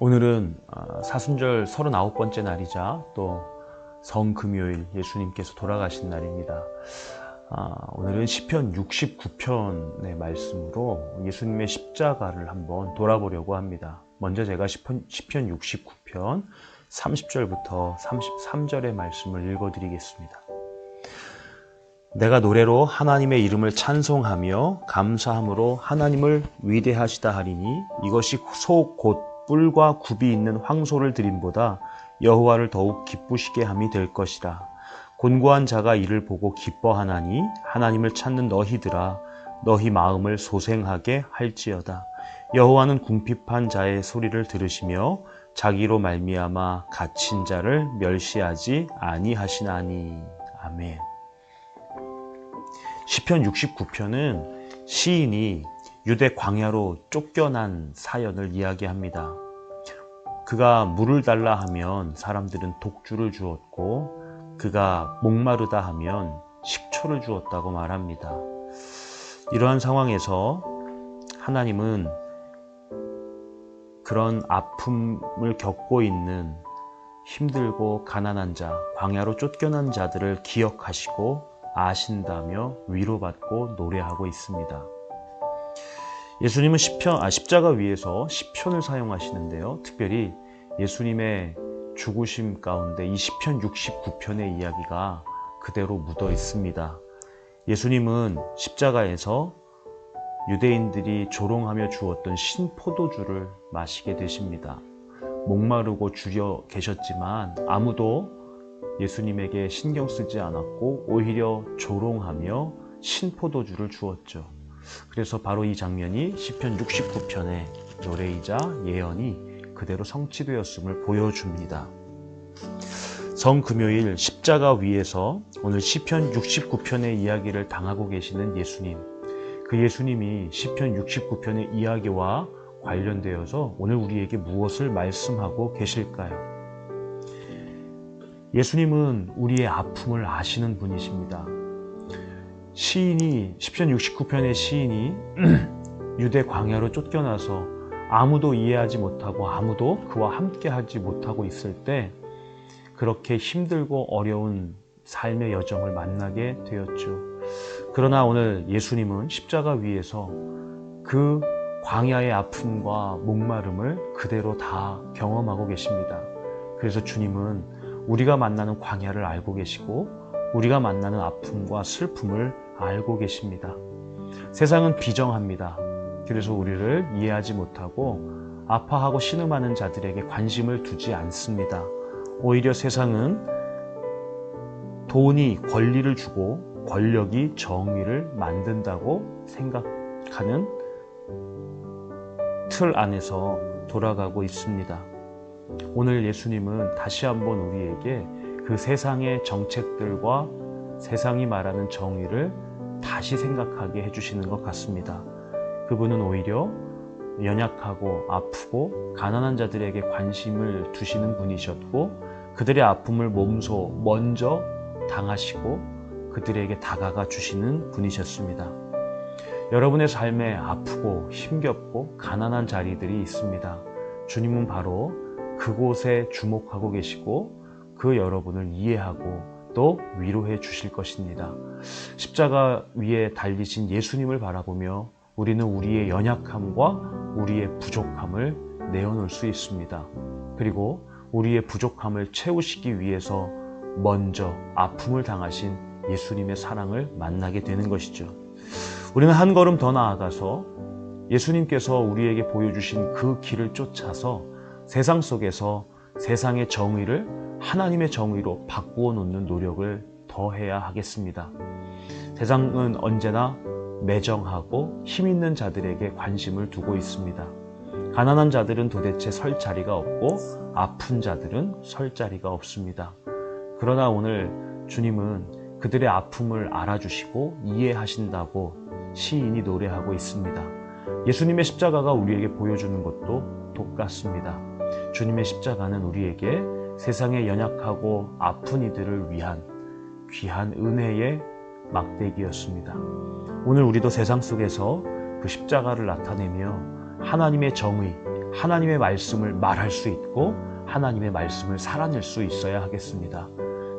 오늘은 아, 사순절 39번째 날이자 또 성금요일 예수님께서 돌아가신 날입니다. 아, 오늘은 시편 69편의 말씀으로 예수님의 십자가를 한번 돌아보려고 합니다. 먼저 제가 시편, 시편 69편 30절부터 33절의 말씀을 읽어드리겠습니다. 내가 노래로 하나님의 이름을 찬송하며 감사함으로 하나님을 위대하시다 하리니 이것이 속곧 뿔과 굽이 있는 황소를 드림보다 여호와를 더욱 기쁘시게 함이 될 것이라. 곤고한 자가 이를 보고 기뻐하나니 하나님을 찾는 너희들아 너희 마음을 소생하게 할지어다. 여호와는 궁핍한 자의 소리를 들으시며 자기로 말미암아 갇힌 자를 멸시하지 아니하시나니. 아멘. 시편 69편은 시인이 유대 광야로 쫓겨난 사연을 이야기합니다. 그가 물을 달라 하면 사람들은 독주를 주었고 그가 목마르다 하면 식초를 주었다고 말합니다. 이러한 상황에서 하나님은 그런 아픔을 겪고 있는 힘들고 가난한 자, 광야로 쫓겨난 자들을 기억하시고 아신다며 위로받고 노래하고 있습니다. 예수님은 시편, 아, 십자가 위에서 시편을 사용하시는데요. 특별히 예수님의 죽으심 가운데 이 시편 69편의 이야기가 그대로 묻어 있습니다. 예수님은 십자가에서 유대인들이 조롱하며 주었던 신포도주를 마시게 되십니다. 목마르고 줄여 계셨지만 아무도 예수님에게 신경 쓰지 않았고 오히려 조롱하며 신포도주를 주었죠. 그래서 바로 이 장면이 시편 69편의 노래이자 예언이 그대로 성취되었음을 보여줍니다. 성금요일 십자가 위에서 오늘 시편 69편의 이야기를 당하고 계시는 예수님. 그 예수님이 시편 69편의 이야기와 관련되어서 오늘 우리에게 무엇을 말씀하고 계실까요? 예수님은 우리의 아픔을 아시는 분이십니다. 시인이 10편 69편의 시인이 유대 광야로 쫓겨나서 아무도 이해하지 못하고 아무도 그와 함께 하지 못하고 있을 때 그렇게 힘들고 어려운 삶의 여정을 만나게 되었죠. 그러나 오늘 예수님은 십자가 위에서 그 광야의 아픔과 목마름을 그대로 다 경험하고 계십니다. 그래서 주님은 우리가 만나는 광야를 알고 계시고 우리가 만나는 아픔과 슬픔을 알고 계십니다. 세상은 비정합니다. 그래서 우리를 이해하지 못하고 아파하고 신음하는 자들에게 관심을 두지 않습니다. 오히려 세상은 돈이 권리를 주고 권력이 정의를 만든다고 생각하는 틀 안에서 돌아가고 있습니다. 오늘 예수님은 다시 한번 우리에게 그 세상의 정책들과 세상이 말하는 정의를 다시 생각하게 해주시는 것 같습니다. 그분은 오히려 연약하고 아프고 가난한 자들에게 관심을 두시는 분이셨고 그들의 아픔을 몸소 먼저 당하시고 그들에게 다가가 주시는 분이셨습니다. 여러분의 삶에 아프고 힘겹고 가난한 자리들이 있습니다. 주님은 바로 그곳에 주목하고 계시고 그 여러분을 이해하고 또 위로해 주실 것입니다. 십자가 위에 달리신 예수님을 바라보며 우리는 우리의 연약함과 우리의 부족함을 내어놓을 수 있습니다. 그리고 우리의 부족함을 채우시기 위해서 먼저 아픔을 당하신 예수님의 사랑을 만나게 되는 것이죠. 우리는 한 걸음 더 나아가서 예수님께서 우리에게 보여주신 그 길을 쫓아서 세상 속에서 세상의 정의를 하나님의 정의로 바꾸어 놓는 노력을 더 해야 하겠습니다. 세상은 언제나 매정하고 힘 있는 자들에게 관심을 두고 있습니다. 가난한 자들은 도대체 설 자리가 없고 아픈 자들은 설 자리가 없습니다. 그러나 오늘 주님은 그들의 아픔을 알아주시고 이해하신다고 시인이 노래하고 있습니다. 예수님의 십자가가 우리에게 보여주는 것도 똑같습니다. 주님의 십자가는 우리에게 세상에 연약하고 아픈 이들을 위한 귀한 은혜의 막대기였습니다. 오늘 우리도 세상 속에서 그 십자가를 나타내며 하나님의 정의, 하나님의 말씀을 말할 수 있고 하나님의 말씀을 살아낼 수 있어야 하겠습니다.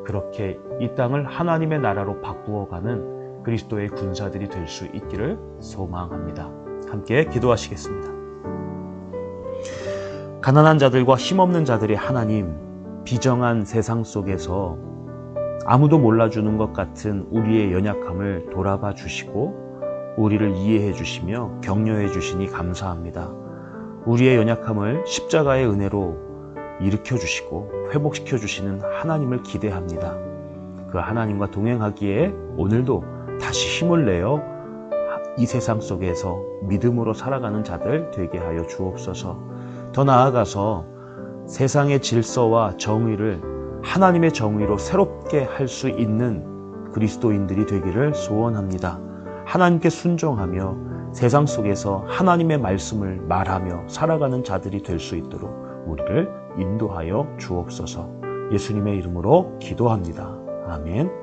그렇게 이 땅을 하나님의 나라로 바꾸어가는 그리스도의 군사들이 될 수 있기를 소망합니다. 함께 기도하시겠습니다. 가난한 자들과 힘없는 자들이 하나님, 비정한 세상 속에서 아무도 몰라주는 것 같은 우리의 연약함을 돌아봐 주시고 우리를 이해해 주시며 격려해 주시니 감사합니다. 우리의 연약함을 십자가의 은혜로 일으켜 주시고 회복시켜 주시는 하나님을 기대합니다. 그 하나님과 동행하기에 오늘도 다시 힘을 내어 이 세상 속에서 믿음으로 살아가는 자들 되게 하여 주옵소서. 더 나아가서 세상의 질서와 정의를 하나님의 정의로 새롭게 할 수 있는 그리스도인들이 되기를 소원합니다. 하나님께 순종하며 세상 속에서 하나님의 말씀을 말하며 살아가는 자들이 될 수 있도록 우리를 인도하여 주옵소서. 예수님의 이름으로 기도합니다. 아멘.